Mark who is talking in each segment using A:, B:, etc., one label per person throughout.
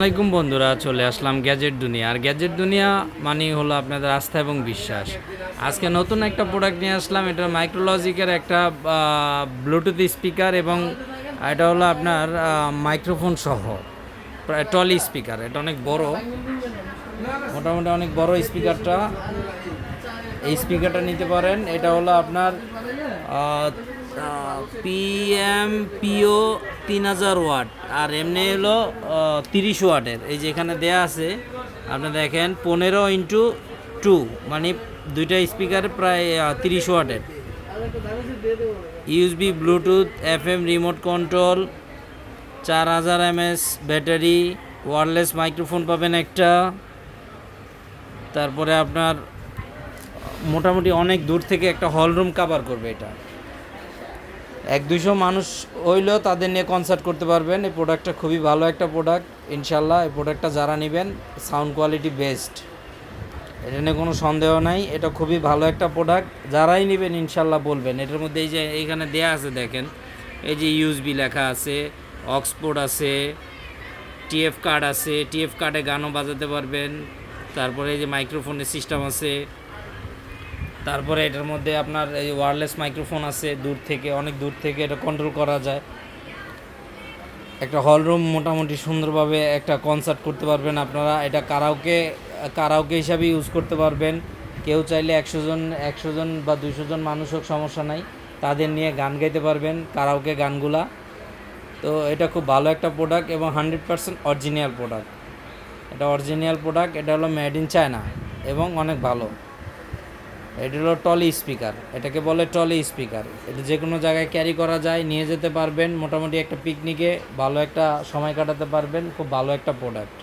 A: আসসালামাইকুম বন্ধুরা, চলে আসলাম গ্যাজেট দুনিয়া। আর গ্যাজেট দুনিয়া মানে হলো আপনাদের আস্থা এবং বিশ্বাস। আজকে নতুন একটা প্রোডাক্ট নিয়ে আসলাম, এটা মাইক্রোলজিকের একটা ব্লুটুথ স্পিকার এবং এটা হলো আপনার মাইক্রোফোন সহ। টলি স্পিকার এটা অনেক বড়। মোটামুটি অনেক বড় স্পিকারটা এই স্পিকারটা নিতে পারেন। এটা হলো আপনার পিএম পিও তিন হাজার ওয়াট। আর এমনি হলো তিরিশ ওয়াটের। এই যে এখানে দেয়া আছে, আপনি দেখেন, পনেরো ইন্টু টু মানে দুইটা স্পিকার প্রায় তিরিশ ওয়াটের। USB, Bluetooth F M remote control, চার হাজার এমএস ব্যাটারি, ওয়ারলেস মাইক্রোফোন পাবেন একটা। তারপরে আপনার মোটামুটি অনেক দূর থেকে একটা হল রুম কাভার করবে এটা। এক দুইশো মানুষ হইলেও তাদের নিয়ে কনসার্ট করতে পারবেন। এই প্রোডাক্টটা খুবই ভালো একটা প্রোডাক্ট ইনশাল্লাহ এই প্রোডাক্টটা যারা নেবেন সাউন্ড কোয়ালিটি বেস্ট এটা নিয়ে কোনো সন্দেহ নাই। এটা খুবই ভালো একটা প্রোডাক্ট যারাই নেবেন, ইনশাল্লাহ বলবেন। এটার মধ্যে এই যে এইখানে দেয়া আছে দেখেন। এই যে ইউএসবি লেখা আছে অক্সফোর্ড আছে টিএফ কার্ড আছে। টিএফ কার্ডে গানও বাজাতে পারবেন। তারপরে এই যে মাইক্রোফোনের সিস্টেম আছে। তারপরে এটার মধ্যে আপনার এই ওয়ারলেস মাইক্রোফোন আছে, দূর থেকে, অনেক দূর থেকে এটা কন্ট্রোল করা যায়। একটা হল রুম মোটামুটি সুন্দরভাবে একটা কনসার্ট করতে পারবেন আপনারা। এটা কারাওকে কারাওকে হিসাবে ইউজ করতে পারবেন। কেউ চাইলে একশো জন একশো জন বা দুশো জন মানুষ হোক, সমস্যা নাই। তাদের নিয়ে গান গাইতে পারবেন কারাওকে গানগুলা। তো এটা খুব ভালো একটা প্রোডাক্ট এবং হান্ড্রেড পার্সেন্ট অরিজিনাল প্রোডাক্ট এটা অরিজিনাল প্রোডাক্ট এটা হলো মেড ইন চায়না এবং অনেক ভালো। এটা হলো টলি স্পিকার। এটাকে বলে টলি স্পিকার। এটা যে কোনো জায়গায় ক্যারি করা যায়, নিয়ে যেতে পারবেন। মোটামুটি একটা পিকনিকে ভালো একটা সময় কাটাতে পারবেন। খুব ভালো একটা প্রোডাক্ট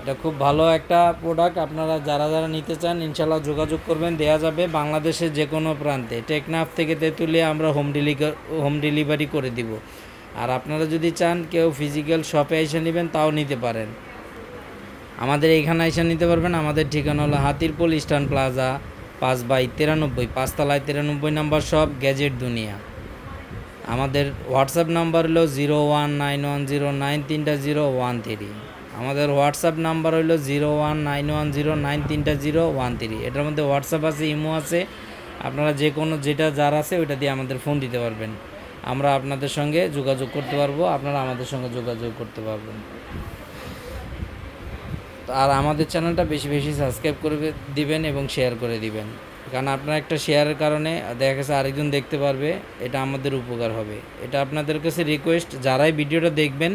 A: এটা খুব ভালো একটা প্রোডাক্ট আপনারা যারা যারা নিতে চান ইনশাল্লাহ যোগাযোগ করবেন। দেয়া যাবে বাংলাদেশের যে কোনো প্রান্তে। টেকনাফ থেকে তেঁতুলিয়া আমরা হোম ডেলিভার হোম ডেলিভারি করে দিব। আর আপনারা যদি চান, কেউ ফিজিক্যাল শপে এসে নেবেন, তাও নিতে পারেন। আমাদের এইখানে এসে নিতে পারবেন। আমাদের ঠিকানা হলো হাতিরপুল ইস্টার্ন প্লাজা। পাঁচ বাই তিরানব্বই, পাঁচতলায় তিরানব্বই নাম্বার সব গ্যাজেট দুনিয়া। আমাদের হোয়াটসঅ্যাপ নাম্বার হলো zero one nine one zero nine তিনটা জিরো ওয়ান থ্রি। আমাদের হোয়াটসঅ্যাপ নাম্বার হলো zero one nine one zero nine তিনটা জিরো ওয়ান থ্রি। এটার মধ্যে হোয়াটসঅ্যাপ আছে, ইমো আছে। আপনারা যে কোনো যেটা যার আছে, ওইটা দিয়ে আমাদের ফোন দিতে পারবেন। আমরা আপনাদের সঙ্গে যোগাযোগ করতে পারব, আপনারা আমাদের সঙ্গে যোগাযোগ করতে পারবেন। আর আমাদের চ্যানেলটা বেশি বেশি সাবস্ক্রাইব করে দিবেন এবং শেয়ার করে দিবেন। কারণ আপনার একটা শেয়ারের কারণে দেখা গেছে আরেকজন দেখতে পারবে, এটা আমাদের উপকার হবে। এটা আপনাদের কাছে রিকোয়েস্ট যারাই ভিডিওটা দেখবেন,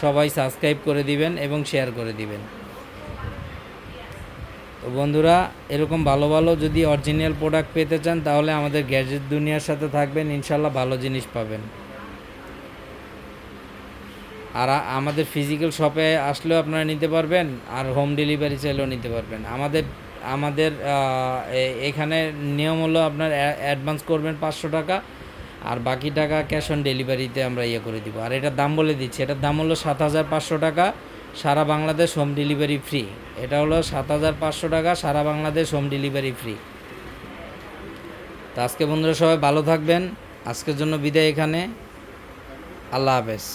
A: সবাই সাবস্ক্রাইব করে দিবেন এবং শেয়ার করে দিবেন। তো বন্ধুরা, এরকম ভালো ভালো যদি অরিজিনাল প্রোডাক্ট পেতে চান, তাহলে আমাদের গ্যাজেট দুনিয়ার সাথে থাকবেন ইনশাল্লাহ ভালো জিনিস পাবেন। আর আমাদের ফিজিক্যাল শপে আসলেও আপনারা নিতে পারবেন, আর হোম ডেলিভারি চাইলেও নিতে পারবেন। আমাদের আমাদের এখানে নিয়ম হলো আপনার অ্যাডভান্স করবেন পাঁচশো টাকা, আর বাকি টাকা ক্যাশ অন ডেলিভারিতে আমরা ইয়ে করে দিব। আর এটার দাম বলে দিচ্ছি, এটার দাম হলো সাত হাজার পাঁচশো টাকা, সারা বাংলাদেশ হোম ডেলিভারি ফ্রি এটা হলো সাত হাজার পাঁচশো টাকা, সারা বাংলাদেশ হোম ডেলিভারি ফ্রি তো আজকে বন্ধুরা সবাই ভালো থাকবেন। আজকের জন্য বিদায় এখানে। আল্লাহ হাফেজ।